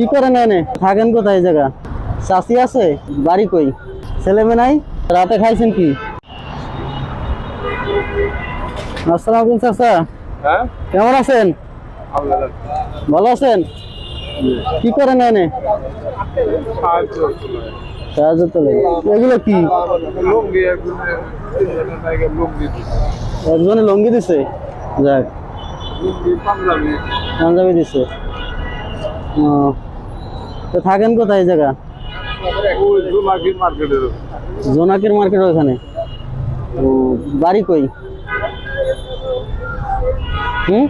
কি করেন এনে থাকেন কোথায় জায়গা? চাষি আছে? বাড়ি কই? ছেলে মেয়ে নাই? রাতে খাইছেন কি? আসসালামু আলাইকুম চাচা। হ্যাঁ? কেমন আছেন? ভালো আছেন? কি করেন এনে সাহায্য তোলে এগুলো কি? লুঙ্গি একজনে লুঙ্গি দিছে? যাক। পাঞ্জাবি দিছে। ও। তো থাকেন কোথায় জায়গা? জোনাকের মার্কেট ওখানে। বাড়ি কই? হুম?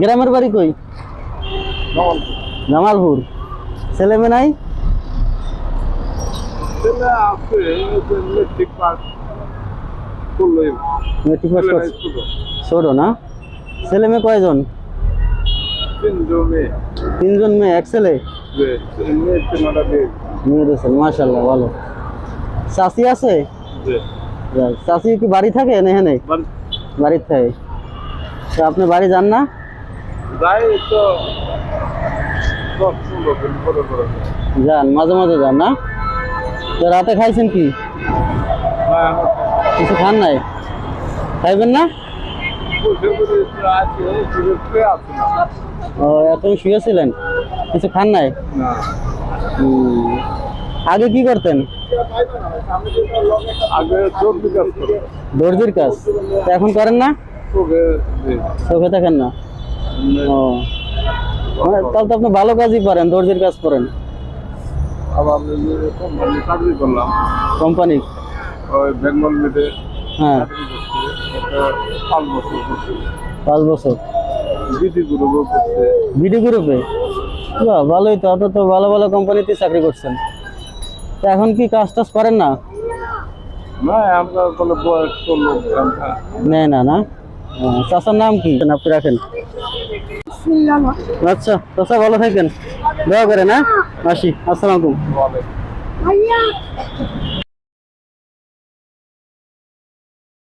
গ্রামের বাড়ি কই? জামালপুর। ছেলে মেয়ে নাই? মেট্রিক পাস করছে। ছোট। না? ছেলে মেয়ে কয়জন? তিনজন মেয়ে এক ছেলে? মেয়ে তিনটা মেয়ে মেয়ে দিয়েছেন মাশাল্লাহ ভালো। চাষি আছে? যে যাক, চাষি কি বাড়ি থাকে না এখানে? বাড়ি- বাড়ির থাকে। তো আপনি বাড়ি যান না? যাই তো দশ পনেরো দিন পরে পরে যান মাঝে মাঝে যান না? তো রাতে খাইছেন কি? না আমার কিছু খান নাই? খাইবেন না? বসে বসে আছে শুয়ে আছে না ও এখন শুয়েছিলেন। কিছু খান নাই? আগে কি করতেন? আগে দর্জির কাজ? তো এখন করেন না? চোখে থাকেন না? ও। মানে তাহলে তো আপনি ভালো কাজই করেন দর্জির কাজ করেন। চাকরি করলাম। কোম্পানি? বেঙ্গল মিটে হ্যাঁ। পাঁচ বছর পাঁচ বছর? গ্রুপও করছে। বিডি গ্রুপে? বাহ ভালোই তো অত তো ভালো ভালো কোম্পানিতে চাকরি করছেন। তো এখন কি কাজ টাজ করেন না? না আমরা কোনো বয়স লোক আমরা না না চাচার নাম কি? আপনি রাখেন। আচ্ছা চাচা ভালো থাকেন। দয়া করেন হ্যাঁ? আসি আসসালামু আলাইকুম। বলে ভাইয়া।